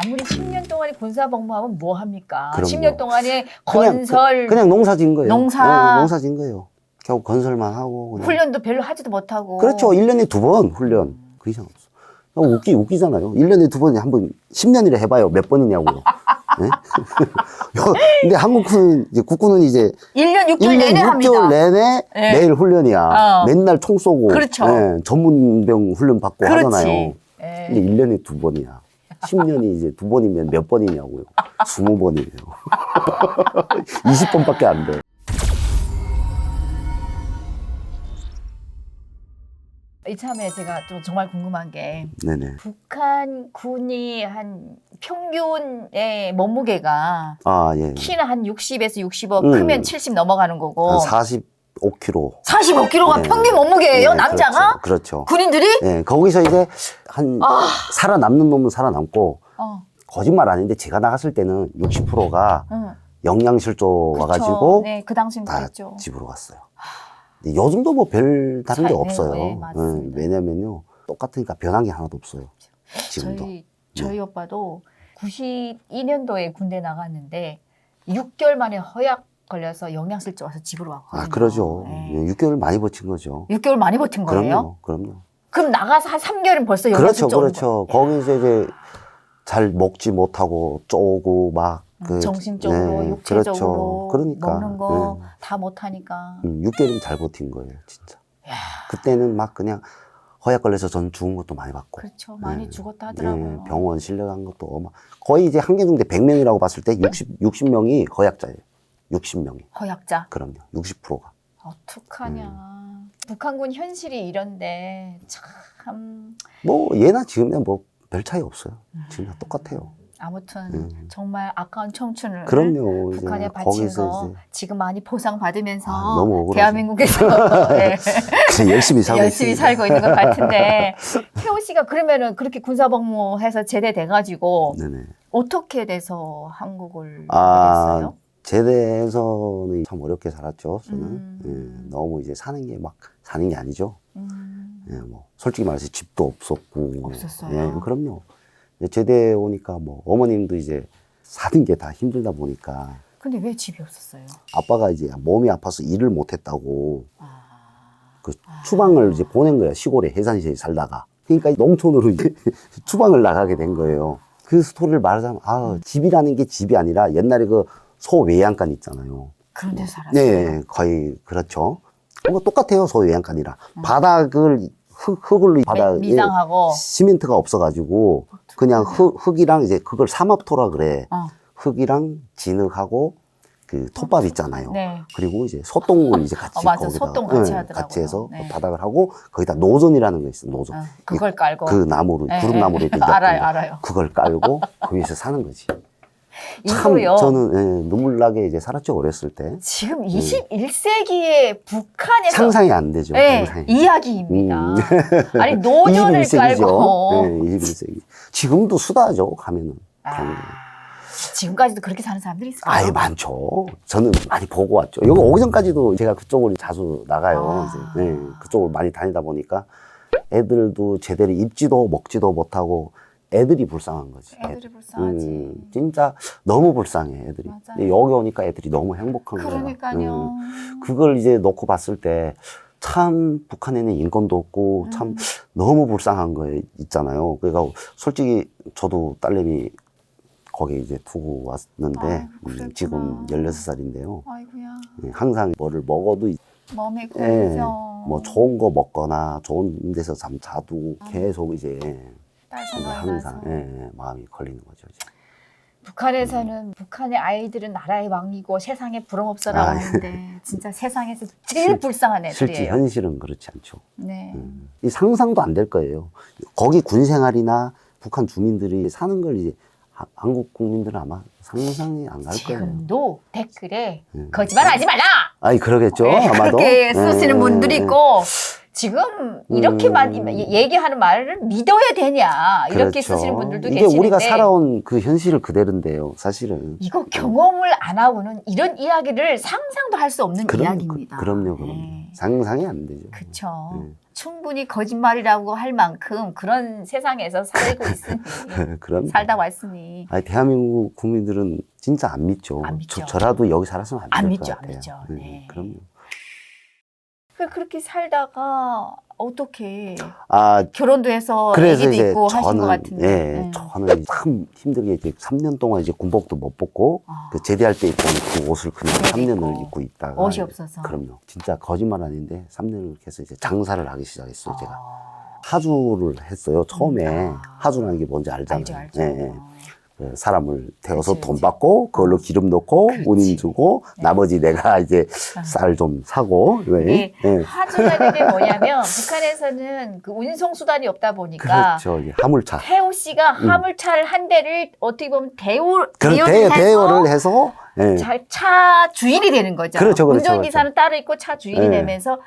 아무리 10년 동안에 군사복무하면 뭐 합니까? 그럼요. 10년 동안에 그냥 건설 그, 냥 농사 진 거예요. 농사. 네, 농사 진 거예요. 결국 건설만 하고. 그냥. 훈련도 별로 하지도 못하고. 그렇죠. 1년에 두 번 훈련. 그 이상 없어. 웃기, 웃기잖아요. 1년에 두 번이 한 번, 10년이라 해봐요. 몇 번이냐고요. 네? 근데 한국은, 이제 국군은 이제 1년 6개월 1년 내내 6개월 합니다. 내내 네. 매일 훈련이야. 어. 맨날 총 쏘고. 그렇죠. 예, 전문병 훈련 받고 그렇지. 하잖아요. 예. 근데 1년에 두 번이야. 10년이 이제 두 번이면 몇 번이냐고요. 20번이에요. 20번밖에 안 돼. 이참에 제가 또 정말 궁금한 게 네네. 북한 군이 한 평균의 몸무게가 아, 예. 키는 한 60에서 65, 음. 크면 70 넘어가는 거고 한 45kg. 45kg가 네. 평균 몸무게예요, 남자가? 그렇죠. 그렇죠. 군인들이? 예, 거기서 이제 한 아. 살아남는 놈은 살아남고 어, 거짓말 아닌데 제가 나갔을 때는 60%가 응. 영양실조 그쵸. 와가지고 네, 그 당시는 다 그랬죠. 집으로 갔어요. 근데 요즘도 뭐 별 다른 게 잘- 네, 없어요. 네, 맞습니다. 예, 왜냐면요 똑같으니까 변한 게 하나도 없어요. 지금도. 저희 저희 오빠도 92년도에 군대 나갔는데 6개월 만에 허약 걸려서 영양실조 와서 집으로 왔거든요. 아 그러죠. 네. 예, 6개월 많이 버틴 거죠. 6개월 많이 버틴 거예요? 그럼요, 그럼요. 그럼 나가서 한 3개월은 벌써 그렇죠, 영양실조 온 그렇죠. 거- 거기서 이제 잘 먹지 못하고 쪼고 막 그, 음, 정신적으로, 네, 육체적으로 그렇죠. 그러니까 먹는 거 예. 다 못하니까. 음, 6개월은 잘 버틴 거예요, 진짜. 야, 그때는 막 그냥 허약 걸려서 전 죽은 것도 많이 받고. 그렇죠. 많이 네. 죽었다 하더라고요. 예, 병원 실려간 것도 어마. 거의 이제 한개중대 100명이라고 봤을 때 60, 60명이 허약자예요. 60명이. 허약자. 그럼요. 60%가. 어떡하냐. 음. 북한군 현실이 이런데 참뭐 얘나 지금이나 뭐 별 차이 없어요. 지금 다 똑같아요. 아무튼 음. 정말 아까운 청춘을 그럼요. 이제 북한에 거기서 거 이제 지금 많이 보상받으면서 아, 너무 억울하죠. 대한민국에서 네, 그냥 열심히 살고 열심히 있습니다. 살고 있는 것 같은데 태호 씨가 그러면은 그렇게 군사복무해서 제대돼가지고 네네. 어떻게 돼서 한국을 아, 오게 됐어요? 제대에서는 참 어렵게 살았죠. 저는 음. 예, 너무 이제 사는 게 막 사는 게 아니죠. 음, 예, 뭐 솔직히 말해서 집도 없었고. 없었어요? 예, 그럼요. 제대 오니까 뭐 어머님도 이제 사는 게 다 힘들다 보니까 근데 왜 집이 없었어요? 아빠가 이제 몸이 아파서 일을 못했다고 아, 그 추방을 이제 보낸 거야 시골에 해산시에 살다가 그러니까 농촌으로 이제 추방을 나가게 된 거예요. 그 스토리를 말하자면 아 집이라는 게 집이 아니라 옛날에 그 소외양간 있잖아요. 그런 데 살았어요. 네, 거의 그렇죠. 뭐 똑같아요 소외양간이랑 음. 바닥을 흙, 흙을 바닥 미- 미장하고 시멘트가 없어가지고 그냥 흙, 흙이랑 이제 그걸 삼합토라 그래. 어. 흙이랑 진흙하고 그 톱밥 있잖아요. 네. 그리고 이제 소똥을 이제 같이 어, 맞아. 거기다가 소똥 같이 응, 하더라고요. 같이 해서 네. 바닥을 하고 거기다 노전이라는 거 있어. 노전. 어, 그걸 깔고 그 나무로 네, 구름 나무로 네. 이렇게 알아요. 알아요. 그걸 깔고 거기서 사는 거지. 참 이거요. 저는 예, 눈물 나게 이제 살았죠 어렸을 때. 지금 21세기의 북한에서 상상이 안 되죠. 네, 상상이. 이야기입니다. 음. 아니 노년을 21세기죠. 깔고 네, 21세기. 지금도 수다죠 가면은. 가면은. 아, 지금까지도 그렇게 사는 사람들이 있을까요? 아예 많죠. 저는 많이 보고 왔죠. 여기 오기 전까지도 제가 그쪽으로 자주 나가요. 아. 이제. 네, 그쪽을 많이 다니다 보니까 애들도 제대로 입지도 먹지도 못하고 애들이 불쌍한 거지. 애들이 불쌍하지. 음, 진짜 너무 불쌍해 애들이. 맞아요. 근데 여기 오니까 애들이 너무 행복한. 그러니까요. 음, 그걸 이제 놓고 봤을 때 참 북한에는 인권도 없고 음. 참 너무 불쌍한 거 있잖아요. 그러니까 솔직히 저도 딸내미 거기 이제 두고 왔는데 아이고, 음. 지금 16살인데요. 아이고야. 항상 뭐를 먹어도 몸이 예. 뭐 좋은 거 먹거나 좋은 데서 잠 자도 계속 이제 딸 생각나서. 항상 예, 마음이 걸리는 거죠. 이제. 북한에서는 북한의 아이들은 나라의 왕이고 세상에 부럼 없어라고 아, 예. 하는데 진짜 세상에서 제일 실- 불쌍한 실제 애들이에요. 현실은 그렇지 않죠. 네. 음, 이 상상도 안 될 거예요. 거기 군 생활이나 북한 주민들이 사는 걸 이제 하- 한국 국민들은 아마 상상이 안 갈 거예요. 지금도 댓글에 음. 거짓말하지 마라. 아니 그러겠죠. 네, 아마도 그렇게 쓰시는 예, 분들이 예, 있고 지금 이렇게 음. 많이 얘기하는 말을 믿어야 되냐 이렇게 그렇죠. 쓰시는 분들도 이게 계시는데 우리가 살아온 그 현실을 그대로인데요. 사실은. 이거 경험을 안 하고는 이런 이야기를 상상도 할 수 없는 그럼, 이야기입니다. 그, 럼요 그럼요. 네. 상상이 안 되죠. 그쵸. 네. 충분히 거짓말이라고 할 만큼 그런 세상에서 살고 있으니 살다 왔으니 아니, 대한민국 국민들은 진짜 안 믿죠. 안 믿죠. 저, 라도 여기 살았으면 안, 안 믿죠, 것 안. 믿죠. 네, 네. 그럼요. 그 그렇게 살다가 어떻게 아, 결혼도 해서 그래서 애기도 이제 있고 하신 저는 것 같은데. 예, 네. 저는 참 힘들게 이제 3년 동안 이제 군복도 못 벗고 아. 그 제대할 때 입고 그 옷을 그냥 그대로 3년을 입고. 입고 있다가 옷이 없어서. 그럼요. 진짜 거짓말 아닌데 3년을 해서 이제 장사를 하기 시작했어요, 제가. 아, 하주를 했어요. 처음에 아. 하주라는 게 뭔지 알잖아요. 알죠, 알죠. 예, 예. 그 사람을 태워서 그치, 돈 그치. 받고 그걸로 기름 넣고 그렇지. 운임 주고 네. 나머지 내가 이제 아. 쌀좀 사고 왜? 네. 예. 하주라는 게 뭐냐면 북한에서는 그 운송 수단이 없다 보니까 그렇죠. 화물차. 태우 씨가 화물차를 한 대를 어떻게 보면 대우 그 대우를 대, 해서. 자- 차 주인이 되는 거죠. 그렇죠, 그렇죠, 운전기사는 따로 있고 차 주인이 네. 되면서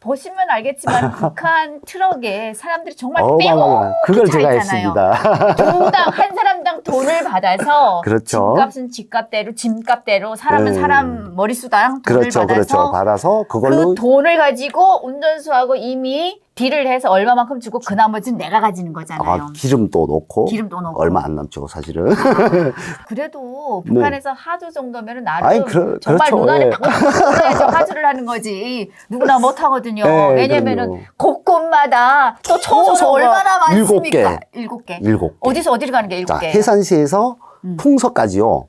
보시면 알겠지만 북한 트럭에 사람들이 정말 어마어마. 그걸 차 제가. 했습니다. 두당 한 사람당 돈을 받아서 그렇죠. 짐값은 집값대로 짐값대로 사람은 네. 사람 머리수당 돈을 그렇죠, 받아서 그렇죠. 받아서 그걸로 그 돈을 가지고 운전수하고 이미 딜을 해서 얼마만큼 주고 그 나머지는 내가 가지는 거잖아요. 아, 기름도 넣고 기름도 넣고. 얼마 안 남죠, 사실은. 그래도 네. 북한에서 하주 정도면 나름 아이, 그러- 정말 그렇죠. 눈알이 예. 팍팍 서 하주를 하는 거지. 누구나 못 하거든요. 네, 왜냐면은 그럼요. 곳곳마다 또 초소가 초소가 얼마나 일곱 많습니까? 일곱 개. 일곱 개. 어디서 어디로 가는 게 일곱 자, 개? 해산시에서 음. 풍서까지요.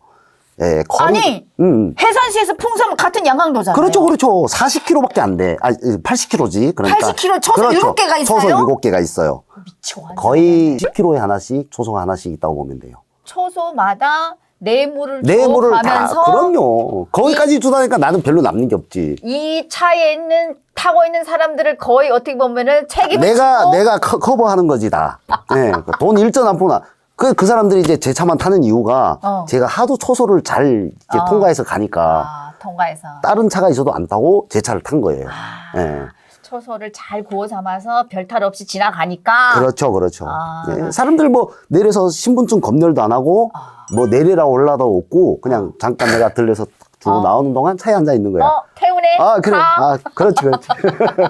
예, 거리, 아니 음, 해산시에서 풍선 같은 양강도잖아요. 그렇죠, 그렇죠. 40km밖에 안 돼. 아, 80km지. 그러니까. 80km 초소 일곱 개가 있어요? 초소 7개가 있어요. 미쳐. 거의 10km에 하나씩 초소가 하나씩 있다고 보면 돼요. 초소마다 뇌물을 뇌물을 다, 줘가면서 그럼요. 거기까지 주다니까 나는 별로 남는 게 없지. 이 차에 있는 타고 있는 사람들을 거의 어떻게 보면은 책임을 내가, 내가 커, 커버하는 거지, 다. 예, 그돈 일전 안 보나. 그, 그 사람들이 이제 제 차만 타는 이유가 어. 제가 하도 초소를 잘 이제 어. 통과해서 가니까 아, 통과해서 다른 차가 있어도 안 타고 제 차를 탄 거예요. 아, 예. 초소를 잘 구워 삼아서 별탈 없이 지나가니까 그렇죠, 그렇죠. 아. 예, 사람들 뭐 내려서 신분증 검열도 안 하고 아. 뭐 내리라 올라도 없고 그냥 잠깐 내가 들려서 주고 어. 나오는 동안 차에 앉아 있는 거야. 어 태우네 아, 그래. 가. 아, 그렇지, 그렇지.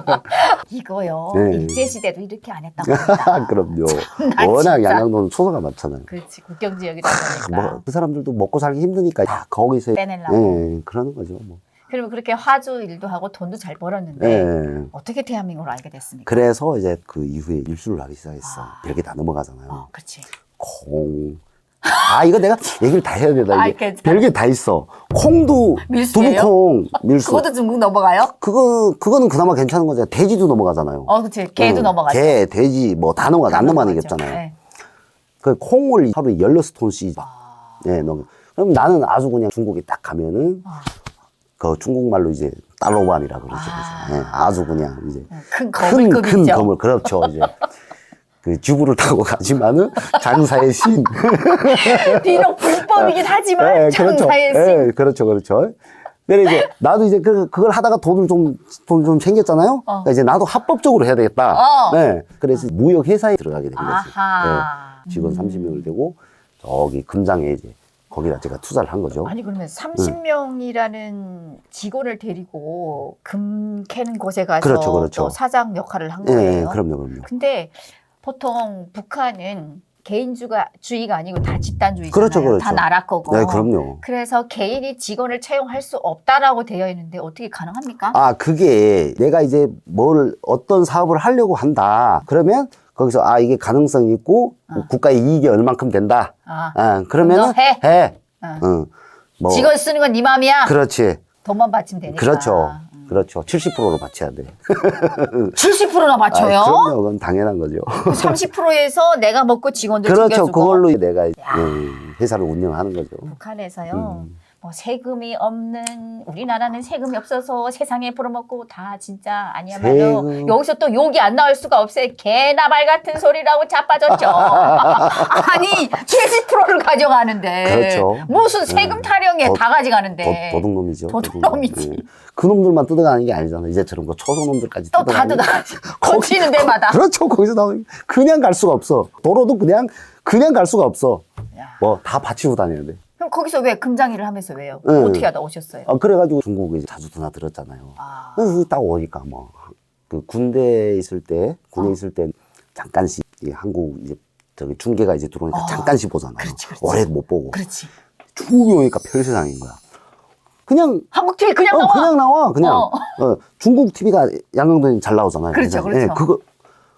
이거요 네. 일제 시대도 이렇게 안 했다고 합니다. 그럼요. 나 워낙 진짜. 양양도는 초소가 많잖아요. 그렇지 국경 지역이다 보니까 뭐, 그 사람들도 먹고 살기 힘드니까 다 거기서 빼내려고. 예, 그러는 거죠. 뭐. 그러면 그렇게 화주 일도 하고 돈도 잘 벌었는데 예. 어떻게 대한민국을 알게 됐습니까? 그래서 이제 그 이후에 일수를 하기 시작했어. 아. 이렇게 다 넘어가잖아요. 어, 그렇지. 콩. 아, 이거 내가 얘기를 다 해야 되나? 아, 이게 괜찮아. 별게 다 있어. 콩도, 밀수예요? 두부콩, 밀수. 그것도 중국 넘어가요? 그거, 그거는 그나마 괜찮은 거죠. 돼지도 넘어가잖아요. 어, 그렇지. 개도 응. 넘어가죠. 개, 돼지, 뭐 다 넘어가, 안 넘어가는 게 없잖아요. 네. 그 콩을 하루에 16톤씩, 아, 예, 넘어. 그럼 나는 아주 그냥 중국에 딱 가면은, 아. 그 중국말로 이제 딸로반이라고 그러죠. 아. 그래서. 예, 아주 그냥 이제. 큰 큰, 거물급이죠. 큰 거물. 그렇죠. 이제. 그 주부를 타고 가지만은 장사의 신. 비록 불법이긴 하지만 예, 그렇죠. 장사의 신. 예, 그렇죠, 그렇죠. 근데 이제 나도 이제 그, 그걸 하다가 돈을 좀, 돈좀 챙겼잖아요. 어. 그러니까 이제 나도 합법적으로 해야 되겠다. 어. 네. 그래서 무역회사에 들어가게 된 거지. 아하. 네. 직원 30명을 되고 저기 금장에 이제 거기다 제가 투자를 한 거죠. 아니 그러면 30명이라는 직원을 데리고 금 캐는 곳에 가서 그렇죠, 그렇죠. 또 사장 역할을 한 예, 거예요. 예, 그럼요, 그럼요. 근데 보통 북한은 개인주가 주의가 아니고 다 집단주의잖아요. 그렇죠, 그렇죠. 다 나라 거고. 네, 그럼요. 그래서 개인이 직원을 채용할 수 없다라고 되어 있는데 어떻게 가능합니까? 아, 그게 내가 이제 뭘 어떤 사업을 하려고 한다. 그러면 거기서 아, 이게 가능성이 있고 어. 국가의 이익이 얼만큼 된다. 아, 아, 그러면은 너 해. 해. 어. 응. 뭐 직원 쓰는 건 네 맘이야. 그렇지. 돈만 받치면 되니까. 그렇죠. 음. 그렇죠. 70%로 바쳐야 돼. 70%나 맞춰요? 아, 그럼요. 그건 당연한 거죠. 30%에서 내가 먹고 직원들 그렇죠. 챙겨주고. 그걸로 내가 예, 회사를 운영하는 거죠. 북한에서요. 음. 뭐 세금이 없는 우리나라는 세금이 없어서 세상에 벌어먹고 다 진짜 아니야말로 세금. 여기서 또 욕이 안 나올 수가 없어요. 개나 발 같은 소리라고 자빠졌죠. 아니 70%를 가져가는데 그렇죠. 무슨 세금 음. 타령에 도- 다 가져가는데 도, 도둑놈이죠. 도둑놈이지. 예. 그 놈들만 뜯어가는 게 아니잖아. 이제처럼 그 초소놈들까지 또다 뜯어가는 뜯어 거치는 데마다. 그렇죠. 거기서 나오는 그냥 갈 수가 없어. 도로도 그냥 그냥 갈 수가 없어. 야. 뭐 다 받치고 다녀야 돼. 그럼 거기서 왜 금장일을 하면서 왜요? 응. 어떻게 하다 오셨어요? 아, 그래가지고 중국에 자주 드나들었잖아요. 아, 그래서 딱 오니까 뭐 그 군대에 있을 때 군에 어. 있을 때 잠깐씩 이 한국 이제 저기 중계가 이제 들어오니까 어. 잠깐씩 보잖아요. 그렇지, 그렇지. 오래 못 보고 그렇지. 쭉 오니까 별세상인 거야. 그냥 한국 TV 그냥 어, 나와. 그냥 나와 그냥 어. 어, 중국 TV가 양강도에 잘 나오잖아요. 그렇죠, 그렇죠. 그거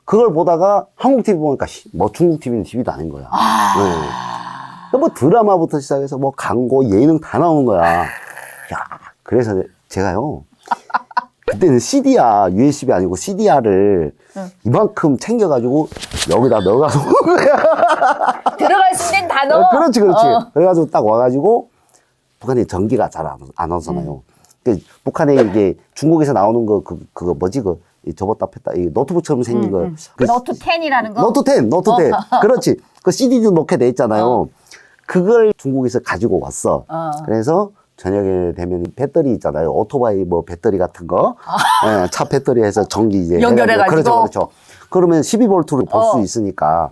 그걸 보다가 한국 TV 보니까 씨, 뭐 중국 TV는 TV도 아닌 거야. 아. 뭐 드라마부터 시작해서 뭐 광고 예능 다 나오는 거야. 야, 그래서 제가요. 그때는 CDR, USB 아니고 CDR을 응. 이만큼 챙겨가지고 여기다 넣어가서 오는 거야. 들어갈 수 있는 단어. 어, 그렇지, 그렇지. 어. 그래가지고 딱 와가지고 북한에 전기가 잘안 안 오잖아요. 그 북한에 이게 중국에서 나오는 거, 그, 그거 뭐지, 그, 이 접었다 폈다, 이 노트북처럼 생긴 음, 거. 음. 그 노트 10이라는 거. 노트 10, 노트 10. 그렇지. 그 CD도 넣게 돼 있잖아요. 어. 그걸 중국에서 가지고 왔어. 어. 그래서 저녁에 되면 배터리 있잖아요. 오토바이 뭐 배터리 같은 거. 예, 차 배터리 해서 전기 이제. 아. 연결해가지고. 그렇죠, 그렇죠. 그러면 12볼트를 볼 수 어. 있으니까.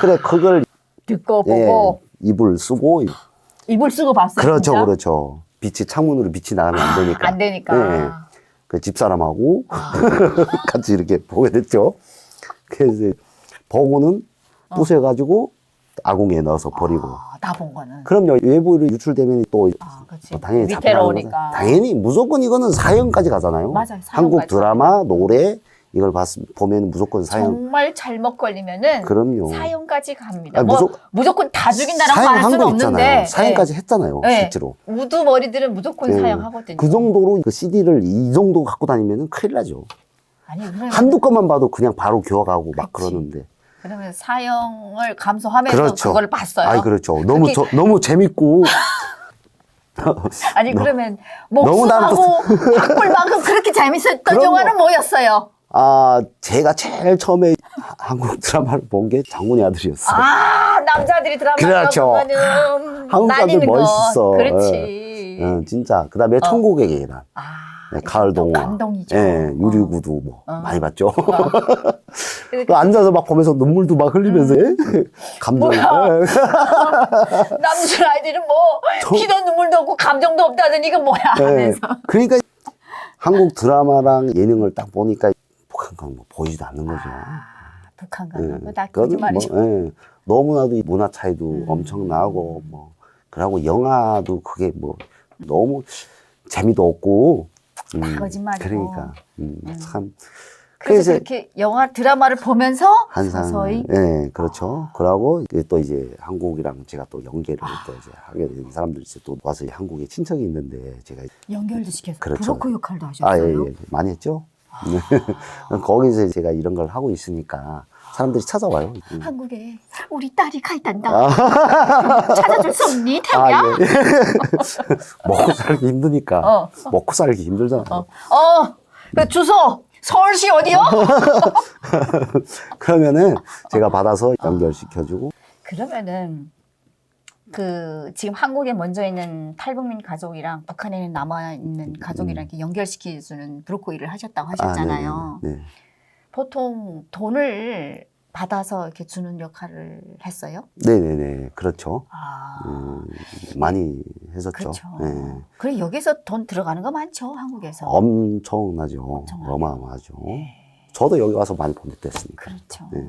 그래, 그걸 듣고 예, 보고 이불 쓰고. 이불 쓰고 봤어요. 그렇죠, 진짜? 그렇죠. 빛이 창문으로 빛이 나가면 안 되니까. 안 되니까. 예. 그 집사람하고 같이 이렇게 보게 됐죠. 그래서 보고는 부셔가지고 아궁이에 넣어서 버리고. 아, 나본 거는. 그럼요. 외부로 유출되면 또 아, 그렇지. 뭐 당연히 위태로 잡혀가는 오니까. 거죠. 당연히 무조건 이거는 사형까지 가잖아요. 맞아요, 한국 사형까지. 드라마, 노래 이걸 봤, 보면 무조건 사형. 정말 잘못 걸리면은 그럼요. 사형까지 갑니다. 아니, 뭐 무조- 무조건 다 죽인다라고 할 사형한 수는 거 있잖아요. 없는데. 사형까지 했잖아요. 예. 실제로. 우두 머리들은 무조건 예. 사형하거든요. 그 정도로 그 CD를 이 정도 갖고 다니면 큰일 나죠. 아니 그러면 한두 건만 봐도 그냥 바로 기억하고 막 그치. 그러는데. 그러면 사형을 감수하면서 그렇죠. 그걸 봤어요. 아이, 그렇죠. 너무, 저, 너무 재밌고. 아니 그러면 목숨하고 박불만큼 그렇게 재밌었던 영화는 뭐였어요? 아, 제가 제일 처음에 하- 한국 드라마를 본 게 장군의 아들이었어요. 아 남자들이 드라마 그렇죠. 보면은 한국 사람들. 멋있어. 그렇지. 응, 진짜. 그 다음에 천국의 계단. 아 네, 가을 또 동화. 감동이죠. 예, 어. 유리구두 뭐 어. 많이 봤죠. 그래서 그 앉아서 막 보면서 눈물도 막 흘리면서 예? 감동. 뭐야? 예. 남들 아이들은 뭐 저- 피도 눈물도 없고 감정도 없다더니 이건 뭐야 예. 하면서 그러니까 한국 드라마랑 예능을 딱 보니까 북한 건뭐 보이지도 않는 거죠. 북한 예. 가는 거다 그거는 거짓말이죠. 뭐, 예. 너무나도 이 문화 차이도 음. 엄청나고 뭐 그러고 영화도 그게 뭐 너무 재미도 없고 음, 거짓말이고. 그러니까 음, 참 그래서 그렇게 영화 드라마를 보면서 한상 서서히 예 그렇죠 그러고 이제 또 이제 한국이랑 제가 또 연계를 또 이제 하게 된 사람들이 이제 또 와서 한국에 친척이 있는데 제가 연결도 시켜서 그렇죠. 브로커 역할도 아, 하셨어요. 예, 예. 많이 했죠. 네. 거기서 제가 이런 걸 하고 있으니까 사람들이 찾아와요. 음. 한국에 우리 딸이 가 있단다. 아, 찾아줄 수 없니, 아, 태우야? 예. 먹고 살기 힘드니까. 어. 먹고 살기 힘들잖아요. 어, 어, 그 주소 서울시 어디요? 그러면은 제가 받아서 연결시켜주고. 그러면은 그 지금 한국에 먼저 있는 탈북민 가족이랑 북한에 남아 있는 가족이랑 이렇게 연결시켜주는 브로커 일을 하셨다고 하셨잖아요. 음. 아, 네네. 네. 보통 돈을 받아서 이렇게 주는 역할을 했어요? 네네네. 그렇죠. 아, 음, 많이 했었죠. 그렇죠. 네. 그래 여기서 돈 들어가는 거 많죠 한국에서. 엄청나죠. 엄청나죠. 어마어마하죠. 저도 여기 와서 많이 보냈댔으니까. 그렇죠. 네.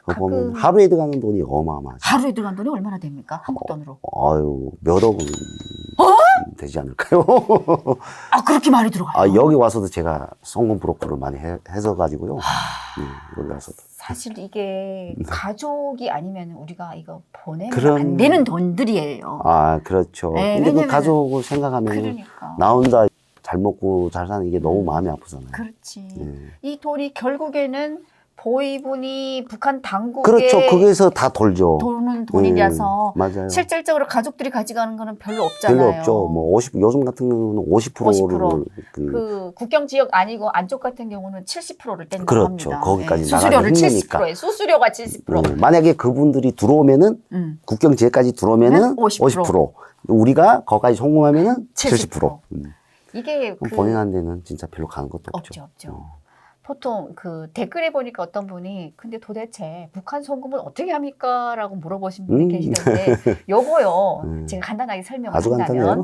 그거 가끔- 보면 하루에 들어가는 돈이 어마어마하죠. 하루에 들어간 돈이 얼마나 됩니까? 한국 돈으로. 아유, 몇 억은 어? 되지 않을까요? 아 그렇게 많이 들어가요? 아, 여기 와서도 제가 성공 브로커를 많이 해, 해서 가지고요. 아. 네, 여기 와서도. 사실 이게 가족이 아니면 우리가 이거 보내면 그럼- 안 되는 돈들이에요. 아, 그렇죠. 네, 근데 그 왜냐면은- 가족을 생각하면 그러니까. 나 혼자 잘 먹고 잘 사는 게 너무 마음이 아프잖아요. 그렇지. 네. 이 돈이 결국에는 보이분이 북한 당국에 그렇죠. 거기서 다 돌죠. 도는 돈이라서 네, 맞아요. 실질적으로 가족들이 가져가는 거는 별로 없잖아요. 별로 없죠. 뭐 50, 요즘 같은 경우는 50%를 50%. 그, 그 국경 지역 아니고 안쪽 같은 경우는 70%를 뗀다고 그렇죠. 합니다. 거기까지 예, 나가기 수수료를 힘드니까. 70%에 수수료가 70%. 음, 만약에 그분들이 들어오면은 음. 국경 지역까지 들어오면은 50%. 50%. 우리가 거기까지 송금하면은 70%. 70%. 음. 이게 그 본인한 데는 진짜 별로 가는 것도 없죠. 없죠, 없죠. 보통 그 댓글에 보니까 어떤 분이 근데 도대체 북한 송금은 어떻게 합니까? 라고 물어보신 분이 음. 계시던데 요거요 음. 제가 간단하게 아주 설명을 한다면 간단해요.